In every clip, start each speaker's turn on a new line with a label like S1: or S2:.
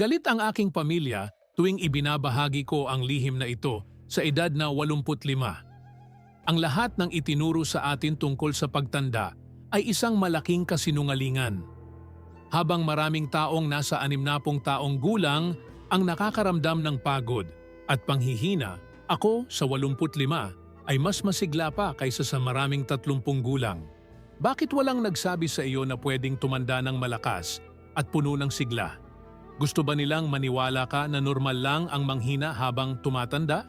S1: Galit ang aking pamilya tuwing ibinabahagi ko ang lihim na ito sa edad na 85. Ang lahat ng itinuro sa atin tungkol sa pagtanda ay isang malaking kasinungalingan. Habang maraming taong nasa 60 taong gulang ang nakakaramdam ng pagod at panghihina, ako sa 85 ay mas masigla pa kaysa sa maraming 30 gulang. Bakit walang nagsabi sa iyo na pwedeng tumanda ng malakas at puno ng sigla? Gusto ba nilang maniwala ka na normal lang ang manghina habang tumatanda?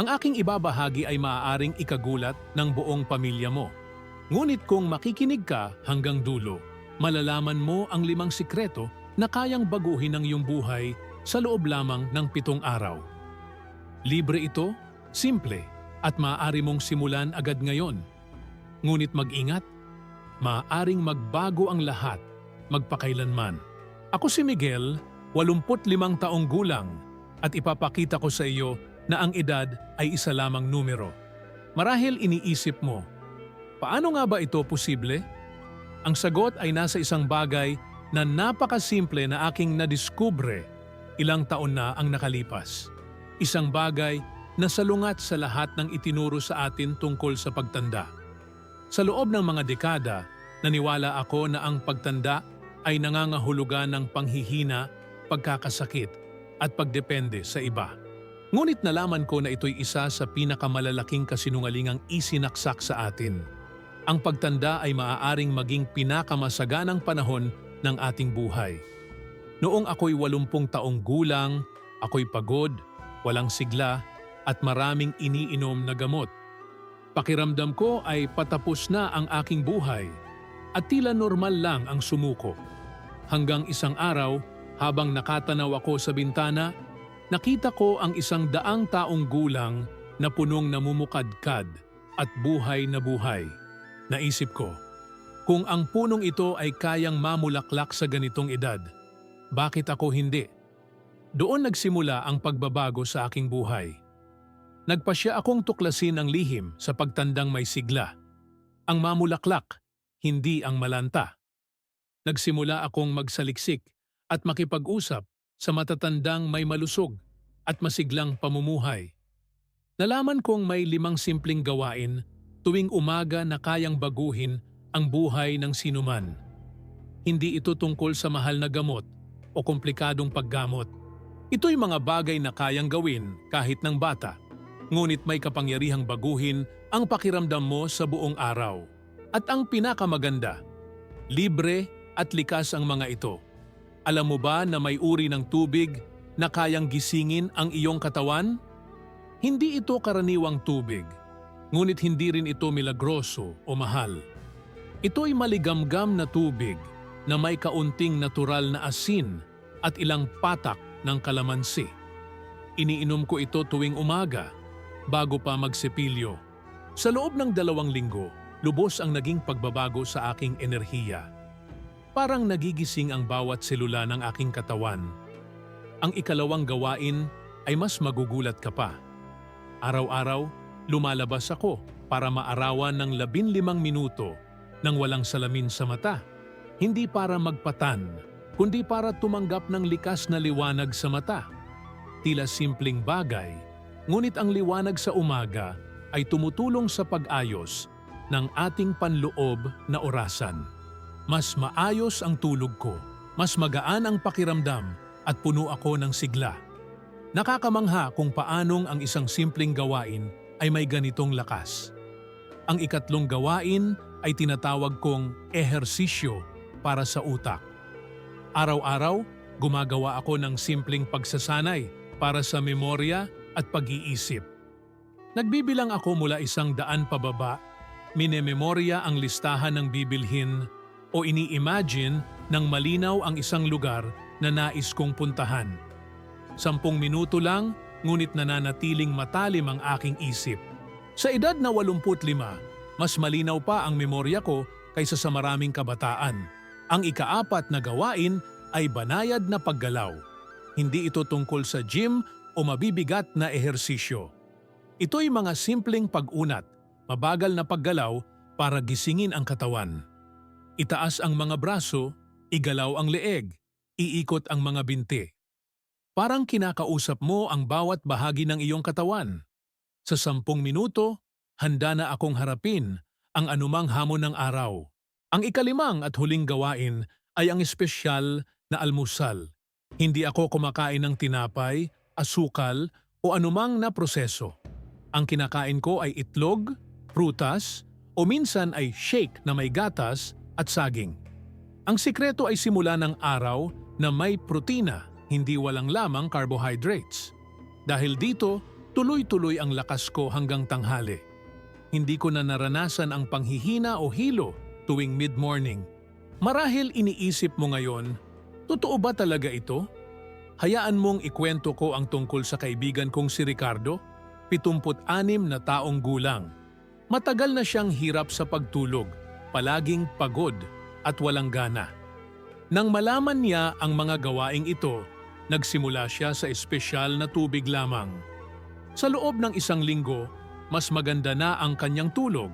S1: Ang aking ibabahagi ay maaaring ikagulat ng buong pamilya mo. Ngunit kung makikinig ka hanggang dulo, malalaman mo ang limang sikreto na kayang baguhin ang iyong buhay sa loob lamang ng pitong araw. Libre ito, simple, at maaari mong simulan agad ngayon. Ngunit mag-ingat, maaaring magbago ang lahat, magpakailanman. Ako si Miguel, 85 taong gulang, at ipapakita ko sa iyo na ang edad ay isa lamang numero. Marahil iniisip mo, paano nga ba ito posible? Ang sagot ay nasa isang bagay na napakasimple na aking nadiskubre ilang taon na ang nakalipas. Isang bagay na salungat sa lahat ng itinuro sa atin tungkol sa pagtanda. Sa loob ng mga dekada, naniwala ako na ang pagtanda ay nangangahulugan ng panghihina, pagkakasakit at pagdepende sa iba. Ngunit nalaman ko na ito'y isa sa pinakamalalaking kasinungalingang isinaksak sa atin. Ang pagtanda ay maaaring maging pinakamasaganang panahon ng ating buhay. Noong ako'y 80 taong gulang, ako'y pagod, walang sigla, at maraming iniinom na gamot. Pakiramdam ko ay patapos na ang aking buhay at tila normal lang ang sumuko. Hanggang isang araw, habang nakatanaw ako sa bintana, nakita ko ang isang daang taong gulang na punong namumukadkad at buhay na buhay. Naisip ko, kung ang punong ito ay kayang mamulaklak sa ganitong edad, bakit ako hindi? Doon nagsimula ang pagbabago sa aking buhay. Nagpasya akong tuklasin ang lihim sa pagtandang may sigla. Ang mamulaklak, hindi ang malanta. Nagsimula akong magsaliksik at makipag-usap sa matatandang may malusog at masiglang pamumuhay. Nalaman kong may limang simpleng gawain tuwing umaga na kayang baguhin ang buhay ng sinuman. Hindi ito tungkol sa mahal na gamot o komplikadong paggamot. Ito'y mga bagay na kayang gawin kahit ng bata, ngunit may kapangyarihang baguhin ang pakiramdam mo sa buong araw. At ang pinakamaganda, libre at likas ang mga ito. Alam mo ba na may uri ng tubig na kayang gisingin ang iyong katawan? Hindi ito karaniwang tubig, ngunit hindi rin ito milagroso o mahal. Ito'y maligamgam na tubig na may kaunting natural na asin at ilang patak ng kalamansi. Iniinom ko ito tuwing umaga, bago pa magsepilyo. Sa loob ng dalawang linggo, lubos ang naging pagbabago sa aking enerhiya. Parang nagigising ang bawat selula ng aking katawan. Ang ikalawang gawain ay mas magugulat ka pa. Araw-araw, lumalabas ako para maarawan ng labinlimang minuto nang walang salamin sa mata. Hindi para magpatan, kundi para tumanggap ng likas na liwanag sa mata. Tila simpleng bagay, ngunit ang liwanag sa umaga ay tumutulong sa pag-ayos ng ating panloob na orasan. Mas maayos ang tulog ko, mas magaan ang pakiramdam at puno ako ng sigla. Nakakamangha kung paanong ang isang simpleng gawain ay may ganitong lakas. Ang ikatlong gawain ay tinatawag kong ehersisyo para sa utak. Araw-araw, gumagawa ako ng simpleng pagsasanay para sa memorya at pag-iisip. Nagbibilang ako mula isang daan pababa, minememorya ang listahan ng bibilhin o ini-imagine ng malinaw ang isang lugar na nais kong puntahan. Sampung minuto lang, ngunit nananatiling matalim ang aking isip. Sa edad na 85, mas malinaw pa ang memorya ko kaysa sa maraming kabataan. Ang ikaapat na gawain ay banayad na paggalaw. Hindi ito tungkol sa gym o mabibigat na ehersisyo. Ito'y mga simpleng pag-unat, mabagal na paggalaw para gisingin ang katawan. Itaas ang mga braso, igalaw ang leeg, iikot ang mga binti. Parang kinakausap mo ang bawat bahagi ng iyong katawan. Sa sampung minuto, handa na akong harapin ang anumang hamon ng araw. Ang ikalimang at huling gawain ay ang espesyal na almusal. Hindi ako kumakain ng tinapay, asukal o anumang na proseso. Ang kinakain ko ay itlog, prutas o minsan ay shake na may gatas at saging. Ang sikreto ay simula ng araw na may protina, hindi walang lamang carbohydrates. Dahil dito, tuloy-tuloy ang lakas ko hanggang tanghali. Hindi ko na naranasan ang panghihina o hilo tuwing mid-morning. Marahil iniisip mo ngayon, totoo ba talaga ito? Hayaan mong ikwento ko ang tungkol sa kaibigan kong si Ricardo, 76 na taong gulang. Matagal na siyang hirap sa pagtulog, palaging pagod at walang gana. Nang malaman niya ang mga gawaing ito, nagsimula siya sa espesyal na tubig lamang. Sa loob ng isang linggo, mas maganda na ang kanyang tulog.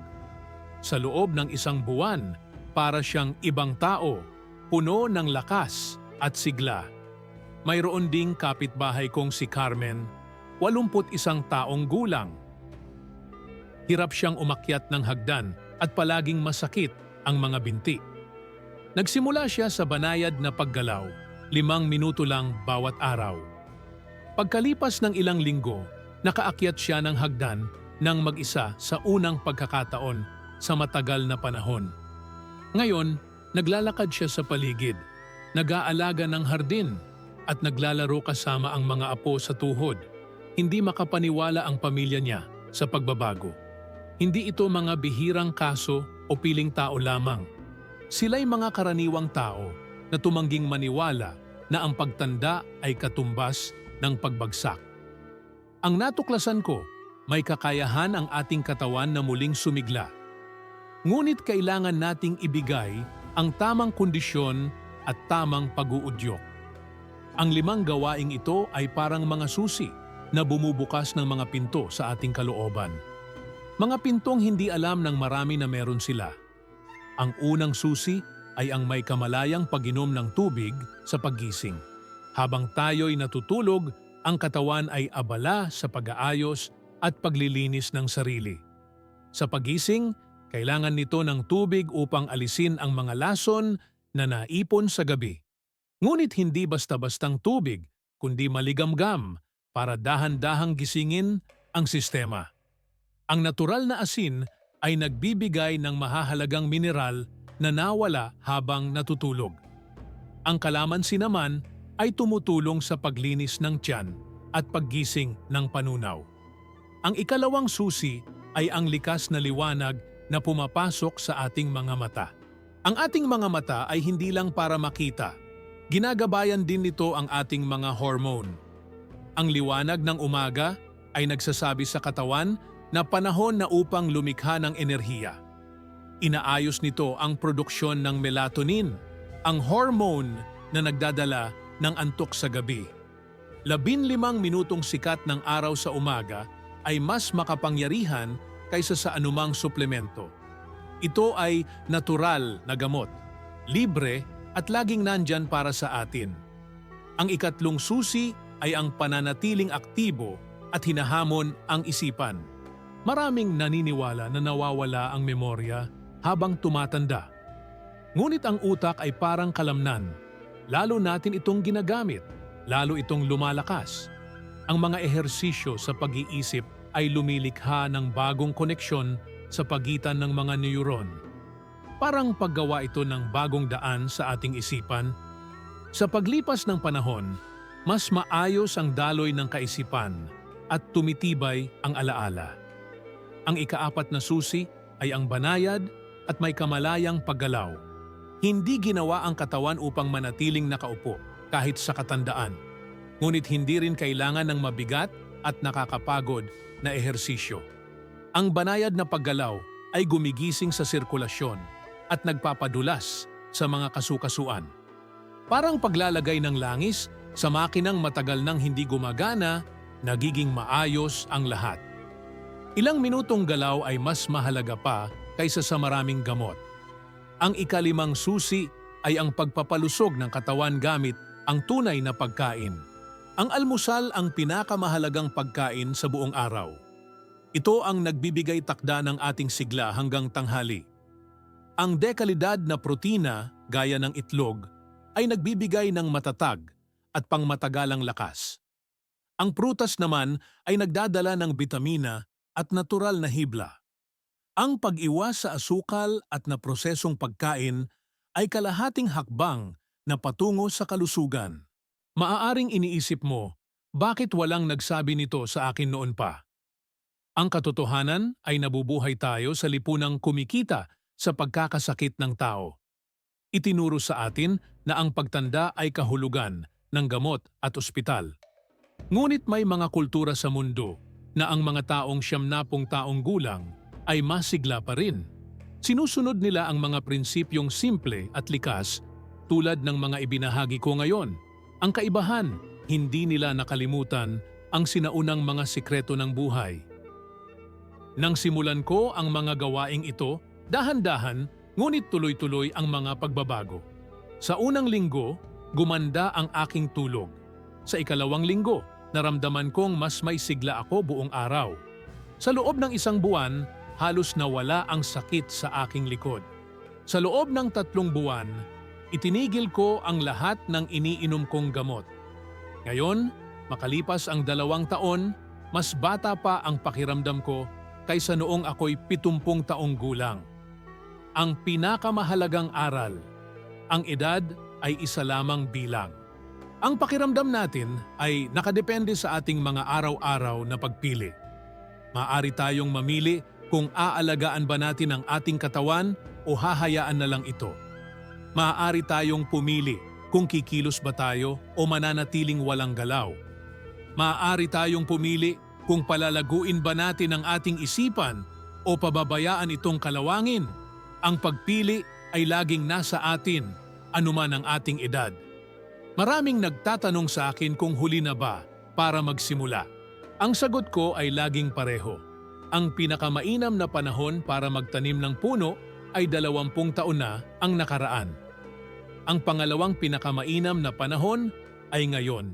S1: Sa loob ng isang buwan, para siyang ibang tao, puno ng lakas at sigla. Mayroon ding kapitbahay kong si Carmen, 81 taong gulang. Hirap siyang umakyat ng hagdan at palaging masakit ang mga binti. Nagsimula siya sa banayad na paggalaw, limang minuto lang bawat araw. Pagkalipas ng ilang linggo, nakaakyat siya ng hagdan ng mag-isa sa unang pagkakataon sa matagal na panahon. Ngayon, naglalakad siya sa paligid, nag-aalaga ng hardin at naglalaro kasama ang mga apo sa tuhod. Hindi makapaniwala ang pamilya niya sa pagbabago. Hindi ito mga bihirang kaso o piling tao lamang. Sila'y mga karaniwang tao na tumangging maniwala na ang pagtanda ay katumbas ng pagbagsak. Ang natuklasan ko, may kakayahan ang ating katawan na muling sumigla. Ngunit kailangan nating ibigay ang tamang kondisyon at tamang pag-uudyok. Ang limang gawaing ito ay parang mga susi na bumubukas ng mga pinto sa ating kalooban. Mga pintong hindi alam ng marami na meron sila. Ang unang susi ay ang may kamalayang pag-inom ng tubig sa paggising. Habang tayo'y natutulog, ang katawan ay abala sa pag-aayos at paglilinis ng sarili. Sa pagising, kailangan nito ng tubig upang alisin ang mga lason na naipon sa gabi. Ngunit hindi basta-bastang tubig, kundi maligamgam para dahan-dahang gisingin ang sistema. Ang natural na asin ay nagbibigay ng mahahalagang mineral na nawala habang natutulog. Ang kalamansi naman ay tumutulong sa paglinis ng tiyan at paggising ng panunaw. Ang ikalawang susi ay ang likas na liwanag na pumapasok sa ating mga mata. Ang ating mga mata ay hindi lang para makita. Ginagabayan din nito ang ating mga hormone. Ang liwanag ng umaga ay nagsasabi sa katawan na panahon na upang lumikha ng enerhiya. Inaayos nito ang produksyon ng melatonin, ang hormone na nagdadala ng antok sa gabi. Labinlimang minutong sikat ng araw sa umaga ay mas makapangyarihan kaysa sa anumang suplemento. Ito ay natural na gamot, libre at laging nandyan para sa atin. Ang ikatlong susi ay ang pananatiling aktibo at hinahamon ang isipan. Maraming naniniwala na nawawala ang memorya habang tumatanda. Ngunit ang utak ay parang kalamnan. Lalo natin itong ginagamit, lalo itong lumalakas. Ang mga ehersisyo sa pag-iisip ay lumilikha ng bagong koneksyon sa pagitan ng mga neuron. Parang paggawa ito ng bagong daan sa ating isipan. Sa paglipas ng panahon, mas maayos ang daloy ng kaisipan at tumitibay ang alaala. Ang ikaapat na susi ay ang banayad at may kamalayang paggalaw. Hindi ginawa ang katawan upang manatiling nakaupo kahit sa katandaan. Ngunit hindi rin kailangan ng mabigat at nakakapagod na ehersisyo. Ang banayad na paggalaw ay gumigising sa sirkulasyon at nagpapadulas sa mga kasukasuan. Parang paglalagay ng langis sa makinang matagal nang hindi gumagana, nagiging maayos ang lahat. Ilang minutong galaw ay mas mahalaga pa kaysa sa maraming gamot. Ang ikalimang susi ay ang pagpapalusog ng katawan gamit ang tunay na pagkain. Ang almusal ang pinakamahalagang pagkain sa buong araw. Ito ang nagbibigay takda ng ating sigla hanggang tanghali. Ang dekalidad na protina, gaya ng itlog, ay nagbibigay ng matatag at pangmatagalang lakas. Ang prutas naman ay nagdadala ng bitamina at natural na hibla. Ang pag-iwas sa asukal at na prosesong pagkain ay kalahating hakbang na patungo sa kalusugan. Maaaring iniisip mo, bakit walang nagsabi nito sa akin noon pa? Ang katotohanan ay nabubuhay tayo sa lipunang kumikita sa pagkakasakit ng tao. Itinuro sa atin na ang pagtanda ay kahulugan ng gamot at ospital. Ngunit may mga kultura sa mundo na ang mga taong siyamnapong taong gulang ay masigla pa rin. Sinusunod nila ang mga prinsipyong simple at likas tulad ng mga ibinahagi ko ngayon. Ang kaibahan, hindi nila nakalimutan ang sinaunang mga sikreto ng buhay. Nang simulan ko ang mga gawaing ito, dahan-dahan, ngunit tuloy-tuloy ang mga pagbabago. Sa unang linggo, gumanda ang aking tulog. Sa ikalawang linggo, naramdaman kong mas may sigla ako buong araw. Sa loob ng isang buwan, halos nawala ang sakit sa aking likod. Sa loob ng tatlong buwan, itinigil ko ang lahat ng iniinom kong gamot. Ngayon, makalipas ang dalawang taon, mas bata pa ang pakiramdam ko kaysa noong ako'y pitumpung taong gulang. Ang pinakamahalagang aral, ang edad ay isa lamang bilang. Ang pakiramdam natin ay nakadepende sa ating mga araw-araw na pagpili. Maari tayong mamili kung aalagaan ba natin ang ating katawan o hahayaan na lang ito. Maaari tayong pumili kung kikilos ba tayo o mananatiling walang galaw. Maaari tayong pumili kung palalaguin ba natin ang ating isipan o pababayaan itong kalawangin. Ang pagpili ay laging nasa atin, anuman ang ating edad. Maraming nagtatanong sa akin kung huli na ba para magsimula. Ang sagot ko ay laging pareho. Ang pinakamainam na panahon para magtanim ng puno ay dalawampung taon na ang nakaraan. Ang pangalawang pinakamainam na panahon ay ngayon.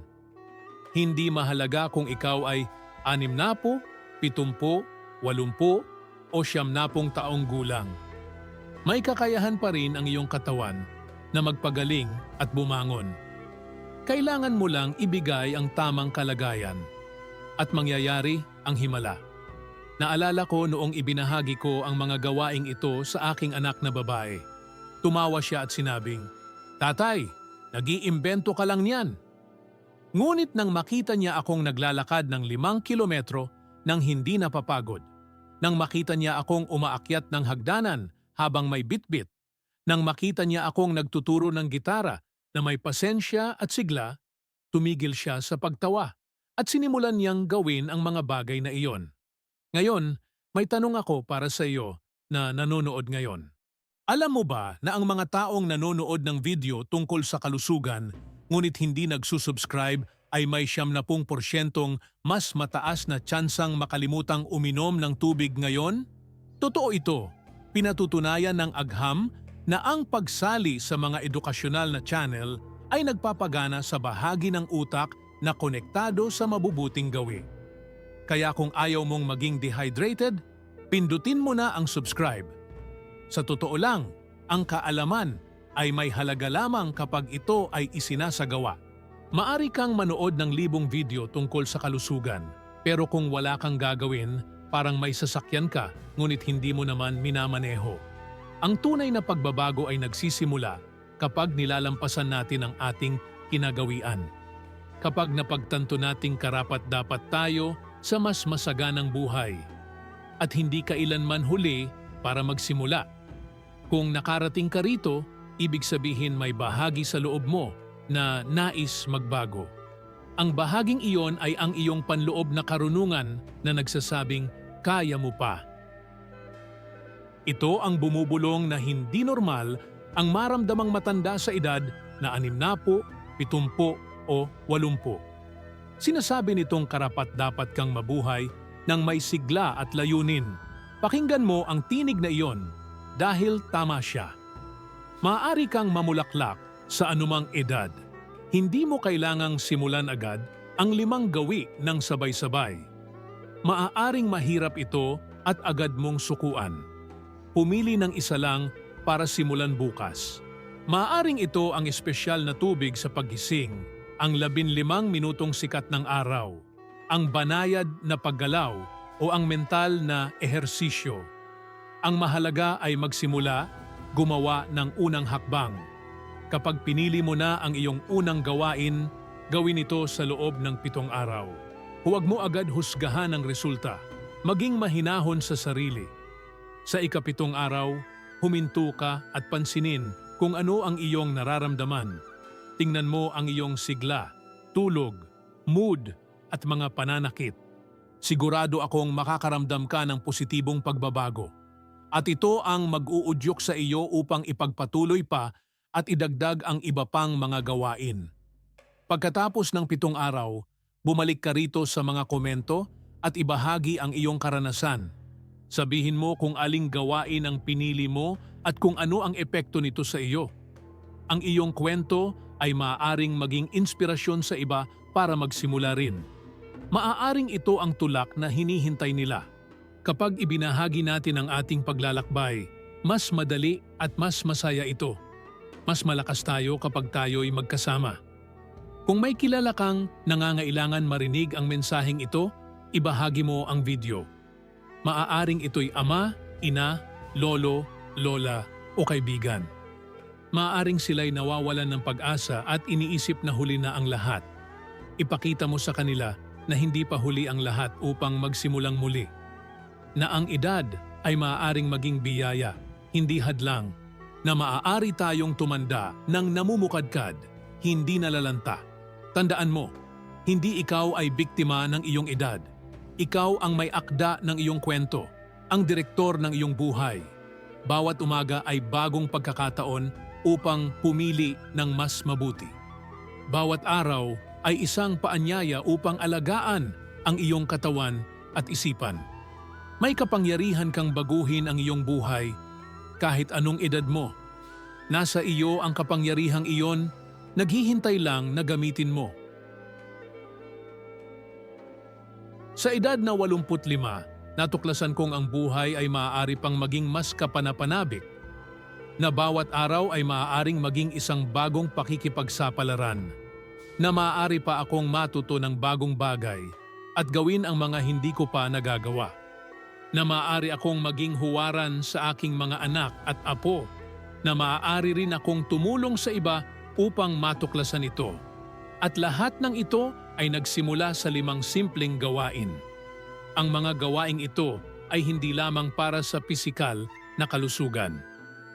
S1: Hindi mahalaga kung ikaw ay anim na po, pitumpo, walumpo o siyam na pong taong gulang. May kakayahan pa rin ang iyong katawan na magpagaling at bumangon. Kailangan mo lang ibigay ang tamang kalagayan at mangyayari ang himala. Naalala ko noong ibinahagi ko ang mga gawaing ito sa aking anak na babae. Tumawa siya at sinabing, Tatay, nag-iimbento ka lang niyan. Ngunit nang makita niya akong naglalakad ng limang kilometro nang hindi napapagod, nang makita niya akong umaakyat ng hagdanan habang may bitbit, nang makita niya akong nagtuturo ng gitara na may pasensya at sigla, tumigil siya sa pagtawa at sinimulan niyang gawin ang mga bagay na iyon. Ngayon, may tanong ako para sa iyo na nanonood ngayon. Alam mo ba na ang mga taong nanonood ng video tungkol sa kalusugan ngunit hindi nagsusubscribe ay may siyam na pung porsyentong mas mataas na tsansang makalimutang uminom ng tubig ngayon? Totoo ito. Pinatutunayan ng agham na ang pagsali sa mga edukasyonal na channel ay nagpapagana sa bahagi ng utak na konektado sa mabubuting gawi. Kaya kung ayaw mong maging dehydrated, pindutin mo na ang subscribe. Sa totoo lang, ang kaalaman ay may halaga lamang kapag ito ay isinasagawa. Maari kang manood ng libong video tungkol sa kalusugan, pero kung wala kang gagawin, parang may sasakyan ka ngunit hindi mo naman minamaneho. Ang tunay na pagbabago ay nagsisimula kapag nilalampasan natin ang ating kinagawian. Kapag napagtanto nating karapat dapat tayo sa mas masaganang buhay at hindi kailanman huli para magsimula. Kung nakarating ka rito, ibig sabihin may bahagi sa loob mo na nais magbago. Ang bahaging iyon ay ang iyong panloob na karunungan na nagsasabing kaya mo pa. Ito ang bumubulong na hindi normal ang maramdamang matanda sa edad na anim na po, pitumpo o walumpo. Sinasabi nitong karapat dapat kang mabuhay ng may sigla at layunin. Pakinggan mo ang tinig na iyon dahil tama siya. Maaari kang mamulaklak sa anumang edad. Hindi mo kailangang simulan agad ang limang gawi ng sabay-sabay. Maaaring mahirap ito at agad mong sukuan. Pumili ng isa lang para simulan bukas. Maaaring ito ang espesyal na tubig sa paggising, ang labinlimang minutong sikat ng araw, ang banayad na paggalaw o ang mental na ehersisyo. Ang mahalaga ay magsimula, gumawa ng unang hakbang. Kapag pinili mo na ang iyong unang gawain, gawin ito sa loob ng pitong araw. Huwag mo agad husgahan ang resulta. Maging mahinahon sa sarili. Sa ikapitong araw, huminto ka at pansinin kung ano ang iyong nararamdaman. Tingnan mo ang iyong sigla, tulog, mood at mga pananakit. Sigurado akong makakaramdam ka ng positibong pagbabago. At ito ang mag-uudyok sa iyo upang ipagpatuloy pa at idagdag ang iba pang mga gawain. Pagkatapos ng pitong araw, bumalik ka rito sa mga komento at ibahagi ang iyong karanasan. Sabihin mo kung aling gawain ang pinili mo at kung ano ang epekto nito sa iyo. Ang iyong kwento ay maaaring maging inspirasyon sa iba para magsimula rin. Maaaring ito ang tulak na hinihintay nila. Kapag ibinahagi natin ang ating paglalakbay, mas madali at mas masaya ito. Mas malakas tayo kapag tayo'y magkasama. Kung may kilala kang nangangailangan marinig ang mensaheng ito, ibahagi mo ang video. Maaaring ito'y ama, ina, lolo, lola o kaibigan. Maaaring sila'y nawawalan ng pag-asa at iniisip na huli na ang lahat. Ipakita mo sa kanila na hindi pa huli ang lahat upang magsimulang muli. Na ang edad ay maaaring maging biyaya, hindi hadlang. Na maaari tayong tumanda ng namumukadkad, hindi nalalanta. Tandaan mo, hindi ikaw ay biktima ng iyong edad. Ikaw ang may akda ng iyong kwento, ang direktor ng iyong buhay. Bawat umaga ay bagong pagkakataon upang pumili ng mas mabuti. Bawat araw ay isang paanyaya upang alagaan ang iyong katawan at isipan. May kapangyarihan kang baguhin ang iyong buhay kahit anong edad mo. Nasa iyo ang kapangyarihang iyon, naghihintay lang na gamitin mo. Sa edad na 85, natuklasan kong ang buhay ay maaari pang maging mas kapanapanabik na bawat araw ay maaaring maging isang bagong pakikipagsapalaran, na maaari pa akong matuto ng bagong bagay at gawin ang mga hindi ko pa nagagawa, na maaari akong maging huwaran sa aking mga anak at apo, na maaari rin akong tumulong sa iba upang matuklasan ito. At lahat ng ito ay nagsimula sa limang simpleng gawain. Ang mga gawaing ito ay hindi lamang para sa pisikal na kalusugan.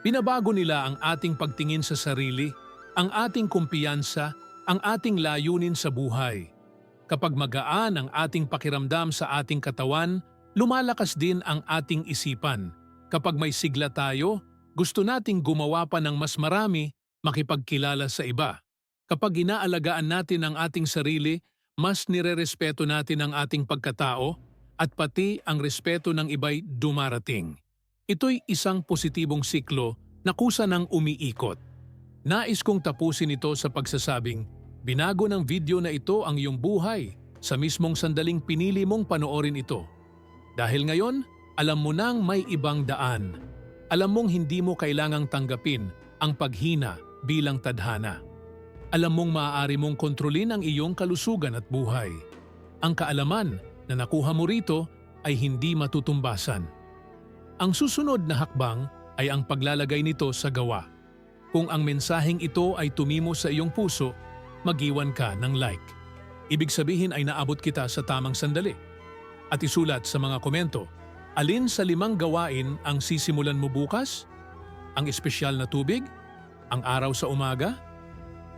S1: Binabago nila ang ating pagtingin sa sarili, ang ating kumpiyansa, ang ating layunin sa buhay. Kapag magaan ang ating pakiramdam sa ating katawan, lumalakas din ang ating isipan. Kapag may sigla tayo, gusto nating gumawa pa ng mas marami, makipagkilala sa iba. Kapag inaalagaan natin ang ating sarili, mas nirerespeto natin ang ating pagkatao at pati ang respeto ng iba'y dumarating. Ito'y isang positibong siklo na kusa ng umiikot. Nais kong tapusin ito sa pagsasabing, binago ng video na ito ang iyong buhay sa mismong sandaling pinili mong panoorin ito. Dahil ngayon, alam mo nang may ibang daan. Alam mong hindi mo kailangang tanggapin ang paghina bilang tadhana. Alam mong maaari mong kontrolin ang iyong kalusugan at buhay. Ang kaalaman na nakuha mo rito ay hindi matutumbasan. Ang susunod na hakbang ay ang paglalagay nito sa gawa. Kung ang mensaheng ito ay tumimo sa iyong puso, magiwan ka ng like. Ibig sabihin ay naabot kita sa tamang sandali. At isulat sa mga komento, alin sa limang gawain ang sisimulan mo bukas? Ang espesyal na tubig? Ang araw sa umaga?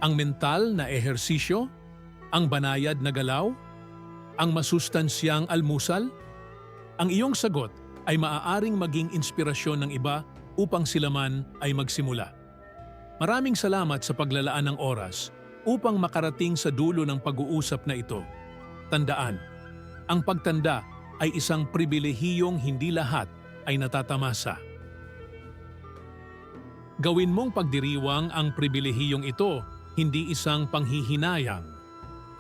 S1: Ang mental na ehersisyo? Ang banayad na galaw? Ang masustansyang almusal? Ang iyong sagot ay maaaring maging inspirasyon ng iba upang sila man ay magsimula. Maraming salamat sa paglalaan ng oras upang makarating sa dulo ng pag-uusap na ito. Tandaan, ang pagtanda ay isang pribilehiyong hindi lahat ay natatamasa. Gawin mong pagdiriwang ang pribilehiyong ito, hindi isang panghihinayang.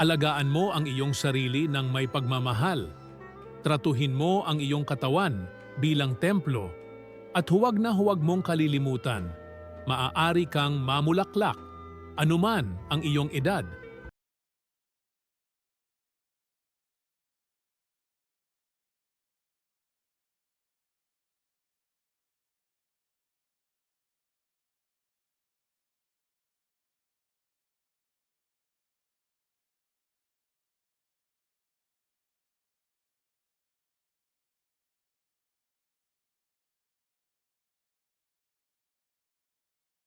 S1: Alagaan mo ang iyong sarili ng may pagmamahal. Tratuhin mo ang iyong katawan bilang templo at huwag na huwag mong kalilimutan, maaari kang mamulaklak, anuman ang iyong edad